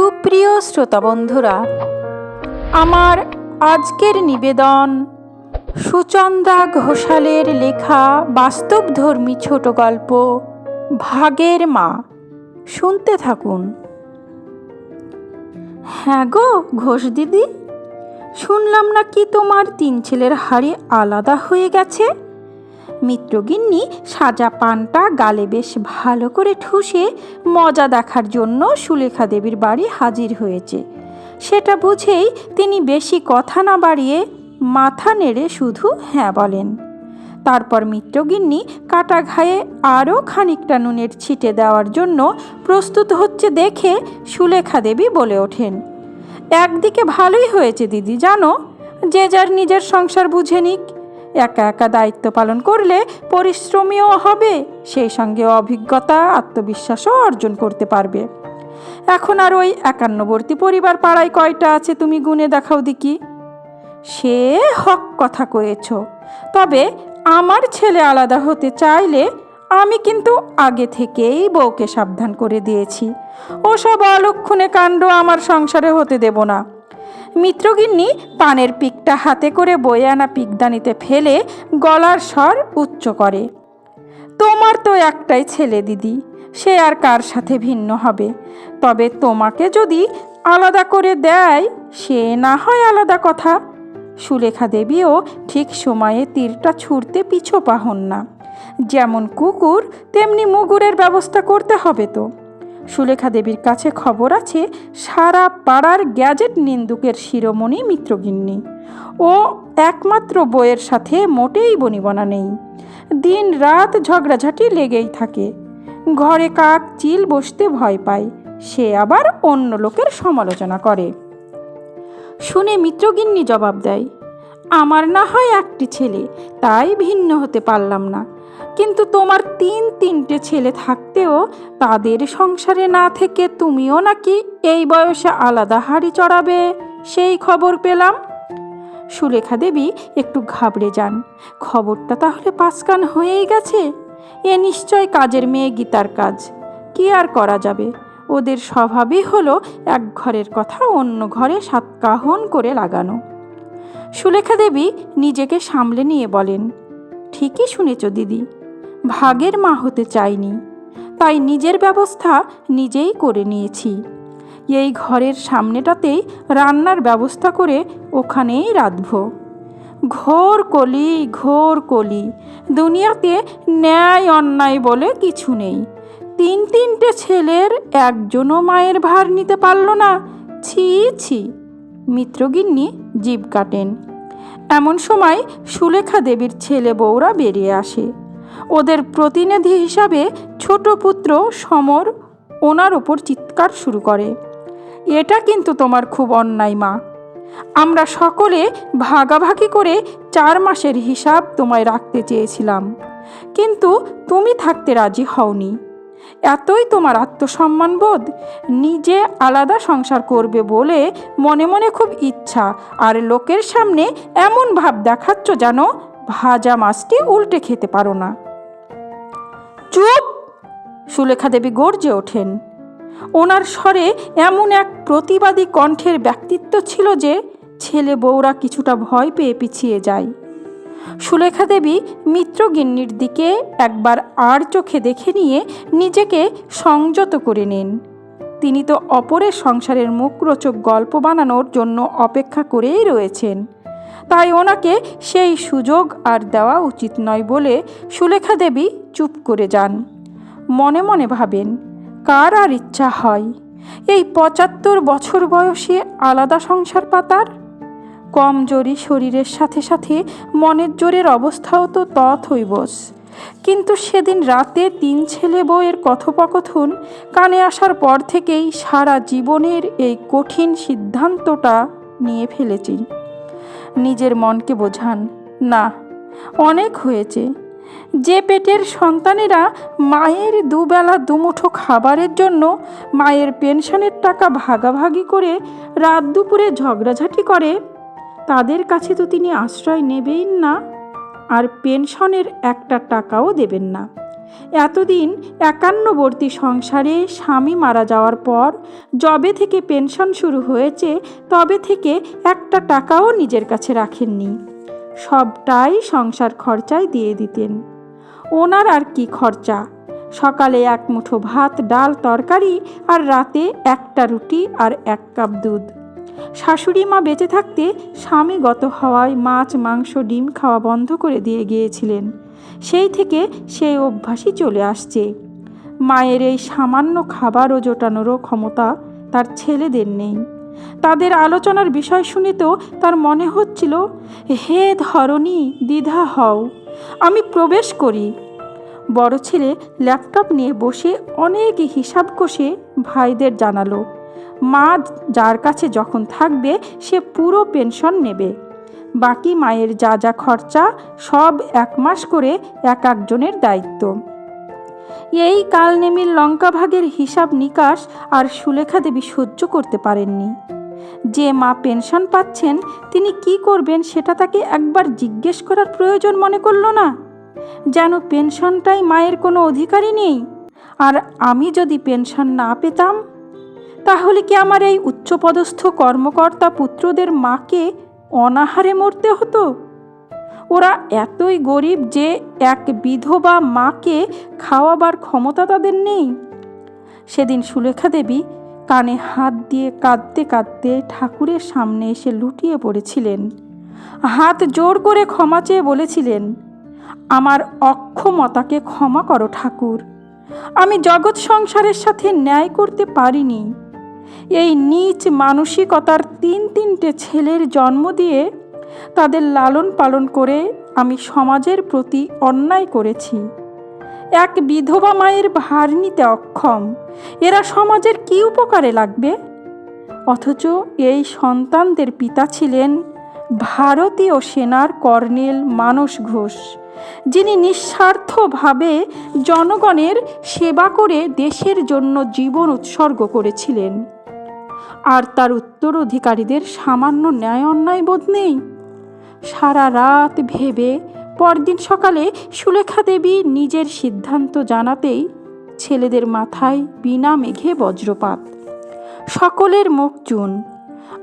সুপ্রিয় শ্রোতা বন্ধুরা আমার আজকের নিবেদন সুচন্দা ঘোষালের লেখা বাস্তবধর্মী ছোট গল্প, ভাগের মা। শুনতে থাকুন। হ্যাঁ গো ঘোষ দিদি, শুনলাম নাকি তোমার তিন ছেলের হাড়ি আলাদা হয়ে গেছে? মিত্রগিন্নি সাজা পানটা গালে বেশ ভালো করে ঠুসে মজা দেখার জন্য সুলেখা দেবীর বাড়ি হাজির হয়েছে। সেটা বুঝেই তিনি বেশি কথা না বাড়িয়ে মাথা নেড়ে শুধু হ্যাঁ বলেন। তারপর মিত্রগিন্নি কাটা ঘায়ে আরও খানিকটা নুনের ছিটে দেওয়ার জন্য প্রস্তুত হচ্ছে দেখে সুলেখা দেবী বলে ওঠেন, একদিকে ভালোই হয়েছে দিদি, জানো? যে যার নিজের সংসার বুঝে নিক একা একা দায়িত্ব পালন করলে পরিশ্রমীও হবে, সেই সঙ্গে অভিজ্ঞতা, আত্মবিশ্বাসও অর্জন করতে পারবে। এখন আর ওই একান্নবর্তী পরিবার পাড়ায় কয়টা আছে তুমি গুনে দেখাও দিকি সে হক কথা কয়েছ, তবে আমার ছেলে আলাদা হতে চাইলে আমি কিন্তু আগে থেকেই বউকে সাবধান করে দিয়েছি। ওসব অলক্ষণে কাণ্ড আমার সংসারে হতে দেব না। মিত্রগিন্নি পানের পিকটা হাতে করে বয়ে আনা পিকদানিতে ফেলে গলার স্বর উচ্চ করে। তোমার তো একটাই ছেলে, দিদি, সে আর কার সাথে ভিন্ন হবে? তবে তোমাকে যদি আলাদা করে দেয়, সে না হয় আলাদা কথা। সুলেখা দেবীও ঠিক সময়ে তীরটা ছুঁড়তে পিছু পাহন না। যেমন কুকুর, তেমনি মুগুরের ব্যবস্থা করতে হবে তো। সুলেখা দেবীর কাছে খবর আছে, সারা পাড়ার গ্যাজেট নিন্দুকের শিরোমণি মিত্রগিন্নি। ও একমাত্র বইয়ের সাথে মোটেই বনিবনা নেই। দিন রাত ঝগড়াঝাটি লেগেই থাকে। ঘরে কাক চিল বসতে ভয় পায়, সে আবার অন্য লোকের সমালোচনা করে। শুনে মিত্রগিন্নি জবাব দেয়, আমার না হয় একটি ছেলে, তাই ভিন্ন হতে পারলাম না। কিন্তু তোমার তিন তিনটে ছেলে থাকতেও তাদের সংসারে না থেকে তুমিও নাকি এই বয়সে আলাদা হাড়ি চড়াবে, সেই খবর পেলাম। সুলেখা দেবী একটু ঘাবড়ে যান। খবরটা তাহলে পাসকান হয়েই গেছে? এ নিশ্চয় কাজের মেয়ে গীতার কাজ। কি আর করা যাবে? ওদের স্বভাবই হলো এক ঘরের কথা অন্য ঘরে সাতকাহন করে লাগানো। সুলেখা দেবী নিজেকে সামলে নিয়ে বলেন, ঠিকই শুনেছ দিদি। ভাগের মা হতে চাইনি। তাই নিজের ব্যবস্থা নিজেই করে নিয়েছি। এই ঘরের সামনেটাতেই রান্নার ব্যবস্থা করে ওখানেই রাঁধব। ঘোর কলি ঘোর কলি। দুনিয়াতে ন্যায় অন্যায় বলে কিছু নেই। তিন তিনটে ছেলের একজনও মায়ের ভার নিতে পারল না। ছি ছি। মিত্রগিন্নি জীব কাটেন। এমন সময় সুলেখা দেবীর ছেলে বউরা বেরিয়ে আসে। ওদের প্রতিনিধি হিসাবে ছোট পুত্র সমর ওনার ওপর চিৎকার শুরু করে। এটা কিন্তু তোমার খুব অন্যায়, মা। আমরা সকলে ভাগাভাগি করে চার মাসের হিসাব তোমায় রাখতে চেয়েছিলাম। কিন্তু তুমি থাকতে রাজি হওনি। এতই তোমার আত্মসম্মান বোধ নিজে আলাদা সংসার করবে বলে মনে মনে খুব ইচ্ছা, আর লোকের সামনে এমন ভাব দেখাচ্ছ যেন ভাজা মাছটি উল্টে খেতে পারো না। সুলেখা দেবী গর্জে ওঠেন। ওনার স্বরে এমন এক প্রতিবাদী কণ্ঠের ব্যক্তিত্ব ছিল যে ছেলে বউরা কিছুটা ভয় পেয়ে পিছিয়ে যায়। সুলেখা দেবী মিত্রগিন্নির দিকে একবার আর চোখে দেখে নিয়ে নিজেকে সংযত করে নেন। তিনি তো অপরের সংসারের মুখরোচক গল্প বানানোর জন্য অপেক্ষা করেই রয়েছেন। তাই ওনাকে সেই সুযোগ আর দেওয়া উচিত নয় বলে সুলেখা দেবী চুপ করে যান। মনে মনে ভাবেন, কার আর ইচ্ছা হয়? এই পঁচাত্তর বছর বয়সে আলাদা সংসার পাতার? কমজোরি শরীরের সাথে সাথে মনের জোরের অবস্থাও তো তথৈবস কিন্তু সেদিন রাতে তিন ছেলে বউয়ের কথোপকথন কানে আসার পর থেকেই সারা জীবনের এই কঠিন সিদ্ধান্তটা নিয়ে ফেলেছি। নিজের মনকে বোঝান, না, অনেক হয়েছে। যে পেটের সন্তানেরা মায়ের দুবেলা দুমুঠো খাবারের জন্য মায়ের পেনশনের টাকা ভাগাভাগি করে রাত দুপুরে ঝগড়াঝাটি করে, তাদের কাছে তো তিনি আশ্রয় নেবেন না আর পেনশনের একটা টাকাও দেবেন না। এতদিন একান্নবর্তী সংসারে স্বামী মারা যাওয়ার পর যবে থেকে পেনশন শুরু হয়েছে, তবে থেকে একটা টাকাও নিজের কাছে রাখেননি। সবটাই সংসার খরচায় দিয়ে দিতেন। ওনার আর কি খরচা? সকালে এক মুঠো ভাত, ডাল, তরকারি আর রাতে একটা রুটি আর এক কাপ দুধ। শাশুড়ি মা বেঁচে থাকতে স্বামী গত হওয়ায় মাছ, মাংস, ডিম খাওয়া বন্ধ করে দিয়ে গিয়েছিলেন। সেই থেকে সেই অভ্যাসই চলে আসছে। মায়ের এই সামান্য খাবারও জোটানোরও ক্ষমতা তার ছেলেদের নেই। তাদের আলোচনার বিষয় শুনে তো তার মনে হচ্ছিল, হে ধরণী, দ্বিধা হও, আমি প্রবেশ করি। বড় ছেলে ল্যাপটপ নিয়ে বসে অনেক হিসাব কষে ভাইদের জানালো, মা যার কাছে যখন থাকবে, সে পুরো পেনশন নেবে। বাকি মায়ের যা যা খরচা, সব এক মাস করে এক একজনের দায়িত্ব। এই কালনেমির লঙ্কা ভাগের হিসাব নিকাশ আর সুলেখা দেবী সহ্য করতে পারেননি। যে মা পেনশন পাচ্ছেন, তিনি কি করবেন সেটা তাকে একবার জিজ্ঞেস করার প্রয়োজন মনে করল না? যেন পেনশনটাই মায়ের কোনো অধিকারই নেই। আর আমি যদি পেনশন না পেতাম, তাহলে কি আমার এই উচ্চপদস্থ কর্মকর্তা পুত্রদের মাকে অনাহারে মরতে হতো? ওরা এতই গরিব যে এক বিধবা মাকে খাওয়াবার ক্ষমতা তাদের নেই। সেদিন সুলেখা দেবী কানে হাত দিয়ে কাঁদতে কাঁদতে ঠাকুরের সামনে এসে লুটিয়ে পড়েছিলেন। হাত জোর করে ক্ষমা চেয়ে বলেছিলেন, আমার অক্ষমতাকে ক্ষমা করো ঠাকুর। আমি জগৎ সংসারের সাথে ন্যায় করতে পারিনি। এই নীচ মানসিকতার তিন তিনটে ছেলের জন্ম দিয়ে তাদের লালন পালন করে আমি সমাজের প্রতি অন্যায় করেছি। এক বিধবা মায়ের ভার নিতে অক্ষম, এরা সমাজের কি উপকারে লাগবে? অথচ এই সন্তানদের পিতা ছিলেন ভারতীয় সেনার কর্নেল মানস ঘোষ, যিনি নিঃস্বার্থভাবে জনগণের সেবা করে দেশের জন্য জীবন উৎসর্গ করেছিলেন। আর তার উত্তরাধিকারীদের সামান্য ন্যায় অন্যায় বোধ নেই? সারা রাত ভেবে পরদিন সকালে সুলেখা দেবী নিজের সিদ্ধান্ত জানাতেই ছেলেদের মাথায় বিনা মেঘে বজ্রপাত। সকলের মুখ চুন।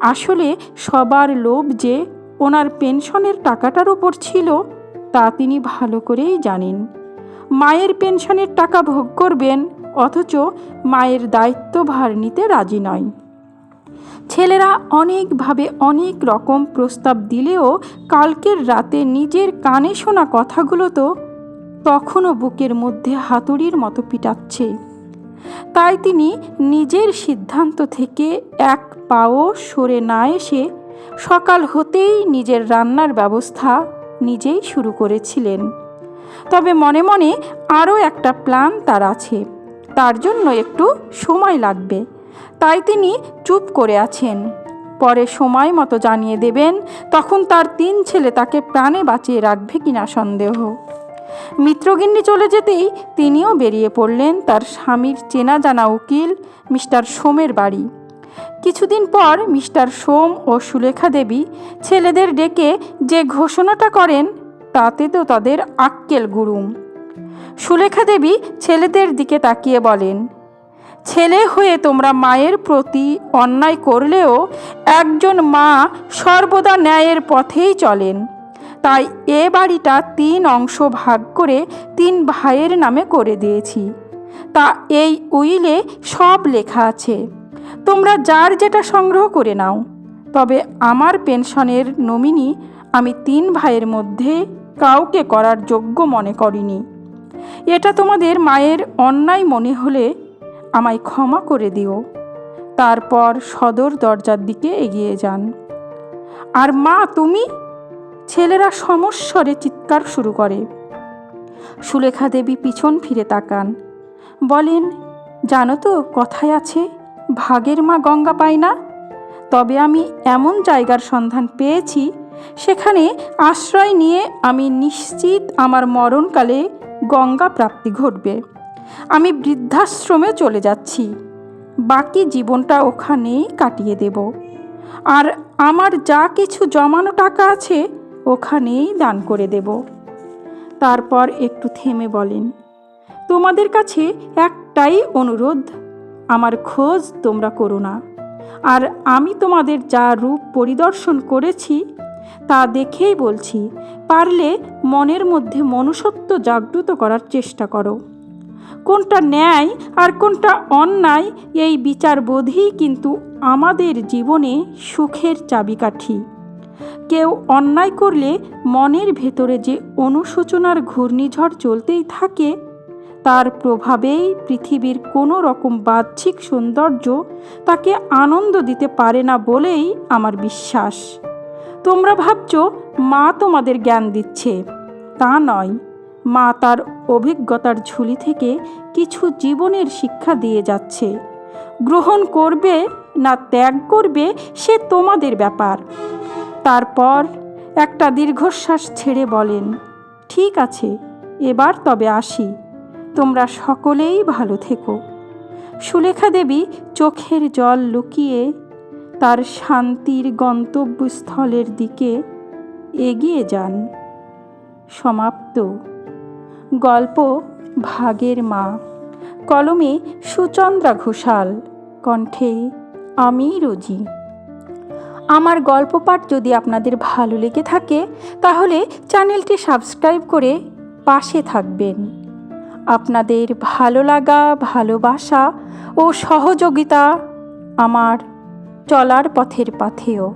আসলে সবার লোভ যে ওনার পেনশনের টাকাটার ওপর ছিল, তা তিনি ভালো করেই জানেন। মায়ের পেনশনের টাকা ভোগ করবেন, অথচ মায়ের দায়িত্বভার নিতে রাজি নয়। ছেলেরা অনেকভাবে অনেক রকম প্রস্তাব দিলেও কালকের রাতে নিজের কানে শোনা কথাগুলো তো তখনও বুকের মধ্যে হাতুড়ির মতো পিটাচ্ছে। তাই তিনি নিজের সিদ্ধান্ত থেকে এক পাও সরে না এসে সকাল হতেই নিজের রান্নার ব্যবস্থা নিজেই শুরু করেছিলেন। তবে মনে মনে আরও একটা প্ল্যান তার আছে। তার জন্য একটু সময় লাগবে। তাই তিনি চুপ করে আছেন। পরে সময় মতো জানিয়ে দেবেন, তখন তার তিন ছেলে তাকে প্রাণে বাঁচিয়ে রাখবে কিনা সন্দেহ। মিত্রগিন্নি চলে যেতেই তিনিও বেরিয়ে পড়লেন তার স্বামীর চেনা জানা উকিল, মিস্টার সোমের বাড়ি। কিছুদিন পর মিস্টার সোম ও সুলেখা দেবী ছেলেদের ডেকে যে ঘোষণাটা করেন, তাতে তো তাদের আক্কেল গুরুম। সুলেখা দেবী ছেলেদের দিকে তাকিয়ে বলেন ছেলে হয়ে তোমরা মায়ের প্রতি অন্যায় করলেও একজন মা সর্বদা ন্যায়ের পথেই চলেন। তাই এ বাড়িটা তিন অংশ ভাগ করে তিন ভাইয়ের নামে করে দিয়েছি। তা এই উইলে সব লেখা আছে। তোমরা যার যেটা সংগ্রহ করে নাও। তবে আমার পেনশনের নমিনি আমি তিন ভাইয়ের মধ্যে কাউকে করার যোগ্য মনে করিনি। এটা তোমাদের মায়ের অন্যায় মনে হলে আমায় ক্ষমা করে দিও। তারপর সদর দরজার দিকে এগিয়ে যান। আর মা, তুমি? ছেলেরা সমস্বরে চিৎকার শুরু করে। সুলেখা দেবী পিছন ফিরে তাকান। বলেন, জানো তো, কথায় আছে, ভাগের মা গঙ্গা পায় না? তবে আমি এমন জায়গার সন্ধান পেয়েছি, সেখানে আশ্রয় নিয়ে আমি নিশ্চিত আমার মরণকালে গঙ্গা প্রাপ্তি ঘটবে। আমি বৃদ্ধাশ্রমে চলে যাচ্ছি। বাকি জীবনটা ওখানেই কাটিয়ে দেব। আর আমার যা কিছু জমানো টাকা আছে, ওখানেই দান করে দেব। তারপর একটু থেমে বলেন, তোমাদের কাছে একটাই অনুরোধ, আমার খোঁজ তোমরা করো না। আর আমি তোমাদের যা রূপ পরিদর্শন করেছি, তা দেখেই বলছি, পারলে মনের মধ্যে মনুষ্যত্ব জাগ্রত করার চেষ্টা করো। কোনটা ন্যায় আর কোনটা অন্যায়, এই বিচারবোধই কিন্তু আমাদের জীবনে সুখের চাবিকাঠি। কেউ অন্যায় করলে মনের ভেতরে যে অনুশোচনার ঘূর্ণিঝড় চলতেই থাকে, তার প্রভাবেই পৃথিবীর কোনো রকম বাহ্যিক সৌন্দর্য তাকে আনন্দ দিতে পারে না বলেই আমার বিশ্বাস। তোমরা ভাবছ, মা তোমাদের জ্ঞান দিচ্ছে। তা নয়। মা তার অভিজ্ঞতার ঝুলি থেকে কিছু জীবনের শিক্ষা দিয়ে যাচ্ছে। গ্রহণ করবে না ত্যাগ করবে সে তোমাদের ব্যাপার। তারপর একটা দীর্ঘশ্বাস ছেড়ে বলেন, ঠিক আছে, এবার তবে আসি। তোমরা সকলেই ভালো থেকো। সুলেখা দেবী চোখের জল লুকিয়ে তার শান্তির গন্তব্যস্থলের দিকে এগিয়ে যান। সমাপ্ত। গল্প ভাগের মা। কলমে সুচন্দ্রা ঘোষাল, কণ্ঠে আমি রোজি। আমার গল্প পাঠ যদি আপনাদের ভালো লেগে থাকে, তাহলে চ্যানেলটি সাবস্ক্রাইব করে পাশে থাকবেন। আপনাদের ভালো লাগা, ভালোবাসা ও সহযোগিতা আমার চলার পথের পাথেও